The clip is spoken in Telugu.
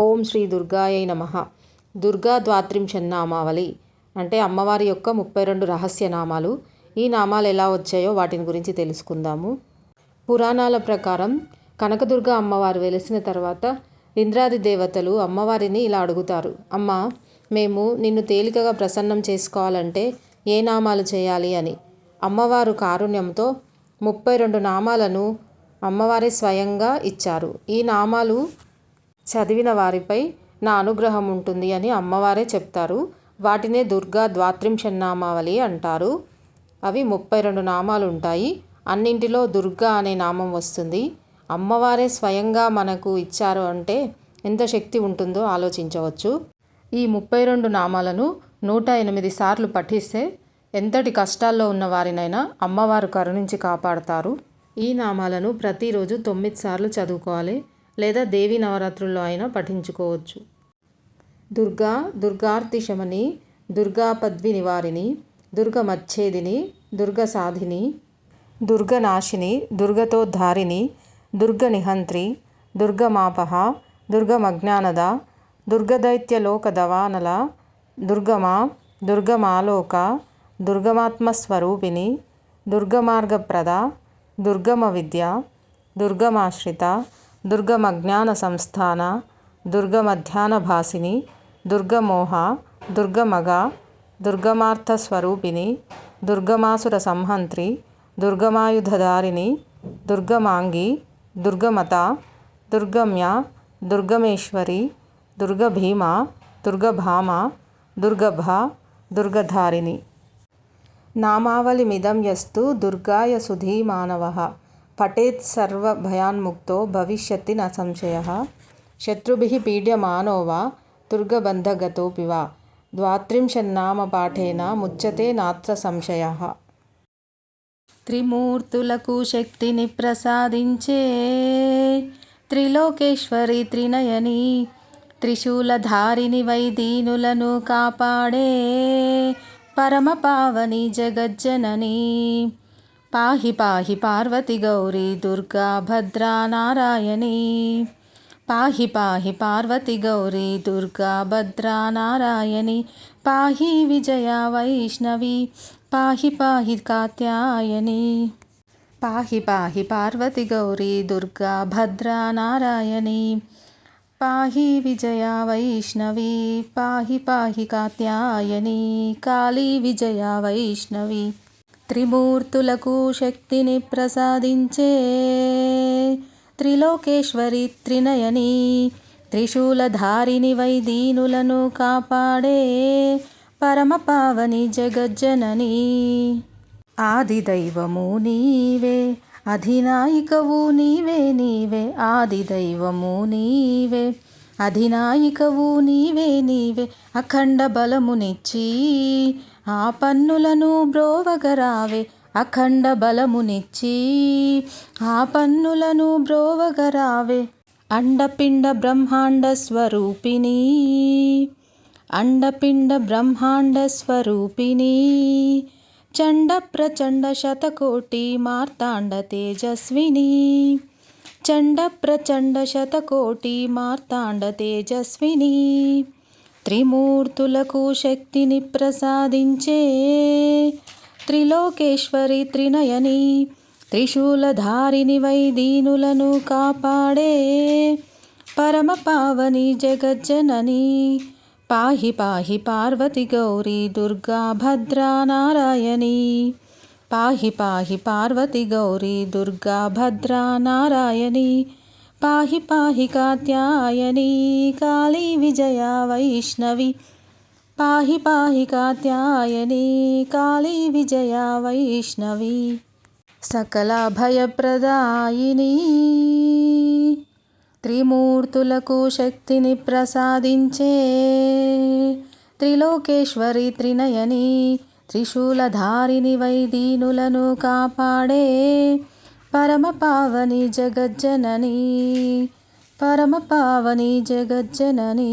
ఓం శ్రీ దుర్గాయ నమ. దుర్గా ద్వాత్రింశన్నామావళి అంటే అమ్మవారి యొక్క ముప్పై రెండు రహస్య నామాలు. ఈ నామాలు ఎలా వచ్చాయో వాటిని గురించి తెలుసుకుందాము. పురాణాల ప్రకారం కనకదుర్గ అమ్మవారు వెలిసిన తర్వాత ఇంద్రాది దేవతలు అమ్మవారిని ఇలా అడుగుతారు. అమ్మ మేము నిన్ను తేలికగా ప్రసన్నం చేసుకోవాలంటే ఏ నామాలు చేయాలి అని. అమ్మవారు కారుణ్యంతో ముప్పై రెండు నామాలను అమ్మవారి స్వయంగా ఇచ్చారు. ఈ నామాలు చదివిన వారిపై నా అనుగ్రహం ఉంటుంది అని అమ్మవారే చెప్తారు. వాటినే దుర్గా ద్వాత్రింశన్నామావళి అంటారు. అవి ముప్పై రెండు నామాలు ఉంటాయి అన్నింటిలో దుర్గా అనే నామం వస్తుంది. అమ్మవారే స్వయంగా మనకు ఇచ్చారు అంటే ఎంత శక్తి ఉంటుందో ఆలోచించవచ్చు. ఈ ముప్పై రెండు నామాలను నూట ఎనిమిది సార్లు పఠిస్తే ఎంతటి కష్టాల్లో ఉన్న వారినైనా అమ్మవారు కరుణించి కాపాడతారు. ఈ నామాలను ప్రతిరోజు తొమ్మిది సార్లు చదువుకోవాలి. లేదా దేవి నవరాత్రుల్లో అయినా పఠించుకోవచ్చు. దుర్గా దుర్గార్తి శమని దుర్గాపద్వి నివారిణి దుర్గ దుర్గ సాధిని దుర్గనాశిని దుర్గతోద్ధారిణి దుర్గ నిహంత్రి దుర్గమాపహ దుర్గమజ్ఞానద దుర్గదైత్యలోక దవానల దుర్గమా దుర్గమాలోక దుర్గమాత్మస్వరూపిణి దుర్గమార్గప్రద దుర్గమ విద్య దుర్గమాశ్రిత దుర్గమజ్ఞాన సంస్థాన దుర్గమధ్యాన భాసిని దుర్గమోహ దుర్గమగ దుర్గమార్థస్వరూపిణి దుర్గమాసుర సంహంత్రి దుర్గమాయుధధారిణి దుర్గమాంగి దుర్గమత దుర్గమ్య దుర్గమేశ్వరి దుర్గభీమ దుర్గభామ దుర్గభ దుర్గధారిణి. నామావళిమిదం యస్తు దుర్గాయ సుధీమానవ. పఠేత్ సర్వభయాన్ముక్తో భవిష్యతి న సంశయ. శత్రుభిः పీడ్యమానో వా దుర్గబంధగతోऽపి వా. ద్వాత్రింశన్నామపాఠేన ముచ్చతే నాత్ర సంశయ. త్రిమూర్తులకు శక్తిని ప్రసాదించే త్రిలోకేశ్వరి త్రినయని త్రిశూలధారిని వైదీనులను కాపాడే పరమపావని జగజ్జనని. पाहि पाहि पार्वति गौरी दुर्गा भद्रा नारायणी। पाहि पाहि पार्वतीगौरी दुर्गा भद्रा नारायणी। पाहि विजया वैष्णवी पाहि पाहि कात्यायनी। पाहि पाहि पार्वतीगौरी दुर्गा भद्रा नारायणी। पाहि विजया वैष्णवी पाहि पाहि कात्यायनी। काली विजया वैष्णवी। త్రిమూర్తులకు శక్తిని ప్రసాదించే త్రిలోకేశ్వరి త్రినయని త్రిశూలధారిని వైదీనులను కాపాడే పరమపావని జగజ్జనని. ఆదిదైవము నీవే అధినాయికవు నీవే నీవే ఆదిదైవము నీవే అధినాయికవు నీవే నీవే అఖండ బలమునిచ్చి ఆ పన్నులను బ్రోవగరావే అఖండ బలమునిచ్చి ఆ పన్నులను బ్రోవగరావే అండపిండ బ్రహ్మాండ స్వరూపిణి. అండపిండ బ్రహ్మాండ స్వరూపిణి. చండ ప్రచండ శతకోటి మార్తాండ తేజస్విని. చండ ప్రచండ శతకోటి మార్తాండ తేజస్విని. త్రిమూర్తులకు శక్తిని ప్రసాదించే త్రిలోకేశ్వరి త్రినయని త్రిశూలధారిని వైదీనులను కాపాడే పరమ పావని జగజ్జనని పాహి పాహి పార్వతి గౌరీ దుర్గా భద్రా నారాయణి పాహి పాహి పార్వతి గౌరీ దుర్గా భద్రా నారాయణి పాహి పాహి కాత్యాయని కాళీ విజయ వైష్ణవి. పాహి పాహి కాత్యాయని కాళీ విజయ వైష్ణవి. సకల భయప్రదాయిని త్రిమూర్తులకు శక్తిని ప్రసాదించే త్రిలోకేశ్వరి త్రినయని త్రిశూలధారిని వైదీనులను కాపాడే పరమపావని జగజ్జనని పరమపావని జగజ్జనని.